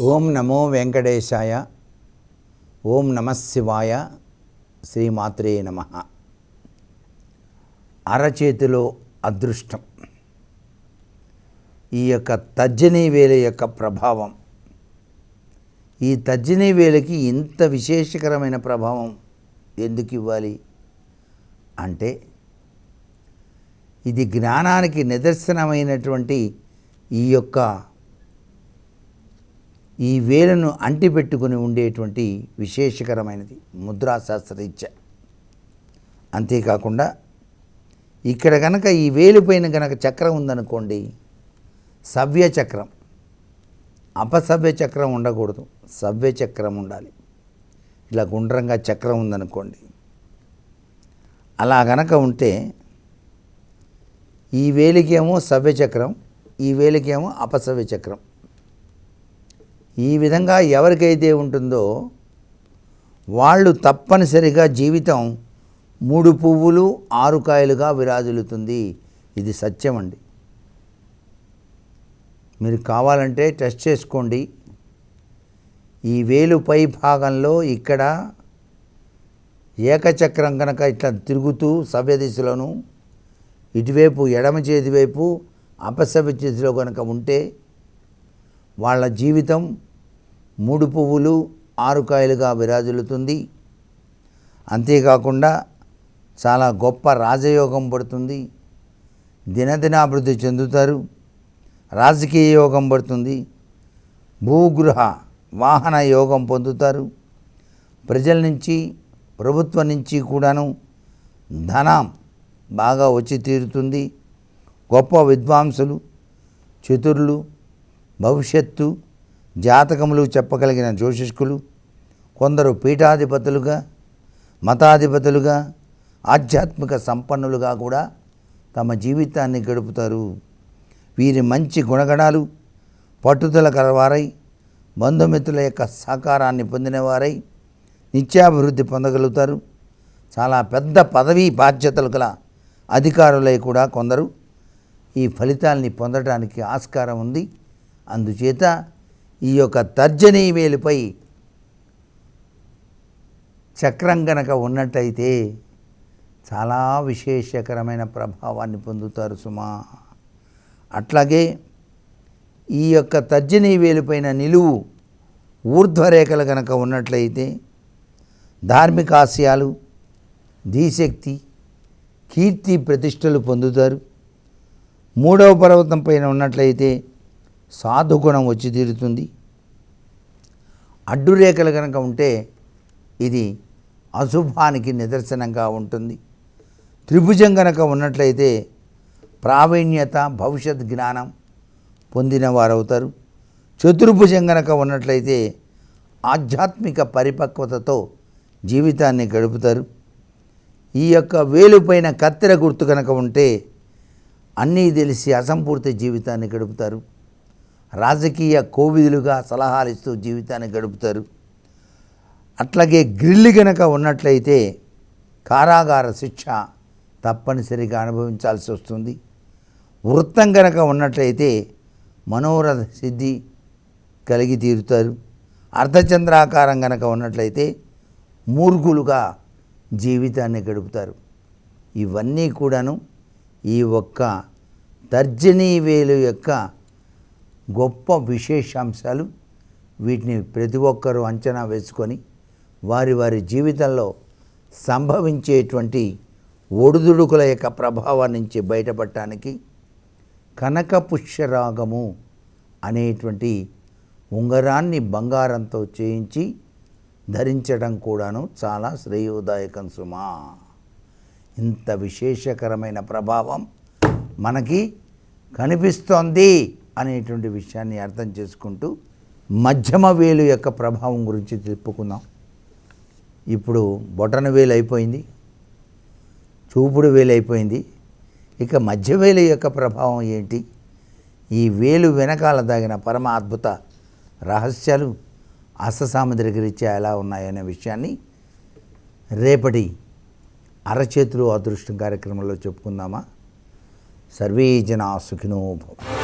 ఓం నమో వెంకటేశాయ ఓం నమశివాయ శ్రీమాత్రే నమ. అరచేతిలో అదృష్టం. ఈ యొక్క తర్జనీ వేల యొక్క ప్రభావం. ఈ తర్జనీ వేలకి ఇంత విశేషకరమైన ప్రభావం ఎందుకు ఇవ్వాలి? అంటే ఇది జ్ఞానానికి నిదర్శనమైనటువంటి ఈ యొక్క ఈ వేలను అంటిపెట్టుకుని ఉండేటువంటి విశేషకరమైనది ముద్రాశాస్త్రరీత్యా. అంతేకాకుండా ఇక్కడ కనుక ఈ వేలుపైన కనుక చక్రం ఉందనుకోండి సవ్య చక్రం. అపసవ్య చక్రం ఉండకూడదు సవ్య చక్రం ఉండాలి. ఇలా గుండ్రంగా చక్రం ఉందనుకోండి అలా గనక ఉంటే ఈ వేలికేమో సవ్య చక్రం ఈ వేలికేమో అపసవ్య చక్రం. ఈ విధంగా ఎవరికైతే ఉంటుందో వాళ్ళు తప్పనిసరిగా జీవితం మూడు పువ్వులు ఆరు కాయలుగా విరాజులుతుంది ఇది సత్యం అండి. మీరు కావాలంటే టెస్ట్ చేసుకోండి. ఈ వేలు పై భాగంలో ఇక్కడ ఏకచక్రం కనుక ఇట్లా తిరుగుతూ సవ్య దిశలోను ఇటువైపు ఎడమ చేతి వైపు అపసవ్య చేతిలో కనుక ఉంటే వాళ్ళ జీవితం మూడు పువ్వులు ఆరు కాయలుగా విరాజిల్లుతుంది. అంతేకాకుండా చాలా గొప్ప రాజయోగం పడుతుంది. దినదినాభివృద్ధి చెందుతారు. రాజకీయ యోగం పడుతుంది. భూగృహ వాహన యోగం పొందుతారు. ప్రజల నుంచి ప్రభుత్వం నుంచి కూడాను ధనం బాగా వచ్చి తీరుతుంది. గొప్ప విద్వాంసులు చతుర్లు భవిష్యత్తు జాతకములు చెప్పగలిగిన జ్యోతిష్కులు కొందరు పీఠాధిపతులుగా మతాధిపతులుగా ఆధ్యాత్మిక సంపన్నులుగా కూడా తమ జీవితాన్ని గడుపుతారు. వీరి మంచి గుణగణాలు పట్టుదల కలవారై బంధుమిత్రుల యొక్క సహకారాన్ని పొందినవారై నిత్యాభివృద్ధి పొందగలుగుతారు. చాలా పెద్ద పదవీ బాధ్యతలు గల అధికారులై కూడా కొందరు ఈ ఫలితాల్ని పొందడానికి ఆస్కారం ఉంది. అందుచేత ఈ యొక్క తర్జనీ వేలుపై చక్రం గనక ఉన్నట్టయితే చాలా విశేషకరమైన ప్రభావాన్ని పొందుతారు సుమా. అట్లాగే ఈ యొక్క తర్జనీ వేలుపైన నిలువు ఊర్ధ్వరేఖలు కనుక ఉన్నట్లయితే ధార్మిక ఆశయాలు ధీశక్తి కీర్తి ప్రతిష్టలు పొందుతారు. మూడవ పర్వతం పైన ఉన్నట్లయితే సాధుగుణం వచ్చి తీరుతుంది. అడ్డురేఖలు కనుక ఉంటే ఇది అశుభానికి నిదర్శనంగా ఉంటుంది. త్రిభుజం కనుక ఉన్నట్లయితే ప్రావీణ్యత భవిష్యత్ జ్ఞానం పొందిన వారవుతారు చతుర్భుజం కనుక ఉన్నట్లయితే ఆధ్యాత్మిక పరిపక్వతతో జీవితాన్ని గడుపుతారు. ఈ యొక్క వేలుపైన కత్తెర గుర్తు కనుక ఉంటే అన్నీ తెలిసి అసంపూర్తి జీవితాన్ని గడుపుతారు. రాజకీయ కోవిదులుగా సలహాలు ఇస్తూ జీవితాన్ని గడుపుతారు. అట్లాగే గ్రిల్లు గనక ఉన్నట్లయితే కారాగార శిక్ష తప్పనిసరిగా అనుభవించాల్సి వస్తుంది. వృత్తం గనక ఉన్నట్లయితే మనోరథ సిద్ధి కలిగి తీరుతారు. అర్ధచంద్రాకారం గనక ఉన్నట్లయితే మూర్ఖులుగా జీవితాన్ని గడుపుతారు. ఇవన్నీ కూడాను ఈ ఒక్క తర్జనీ వేలు యొక్క గొప్ప విశేషాంశాలు వీటిని ప్రతి ఒక్కరూ అంచనా వేసుకొని వారి వారి జీవితంలో సంభవించేటువంటి ఒడిదుడుకుల యొక్క ప్రభావం నుంచి బయటపడటానికి కనక పుష్యరాగము అనేటువంటి ఉంగరాన్ని బంగారంతో చేయించి ధరించడం కూడాను చాలా శ్రేయోదాయకం సుమా. ఇంత విశేషకరమైన ప్రభావం మనకి కనిపిస్తోంది. అనేటువంటి విషయాన్ని అర్థం చేసుకుంటూ మధ్యమ వేలు యొక్క ప్రభావం గురించి చెప్పుకుందాం. ఇప్పుడు బొటన వేలు అయిపోయింది చూపుడు వేలు అయిపోయింది. ఇక మధ్య వేలు యొక్క ప్రభావం ఏంటి? ఈ వేలు వెనకాల దాగిన పరమ అద్భుత రహస్యాలు అససాముద్రికరీత్యా ఎలా ఉన్నాయనే విషయాన్ని రేపటి అరచేతులు అదృష్టం కార్యక్రమంలో చెప్పుకుందామా? సర్వే జనా సుఖినో భవ.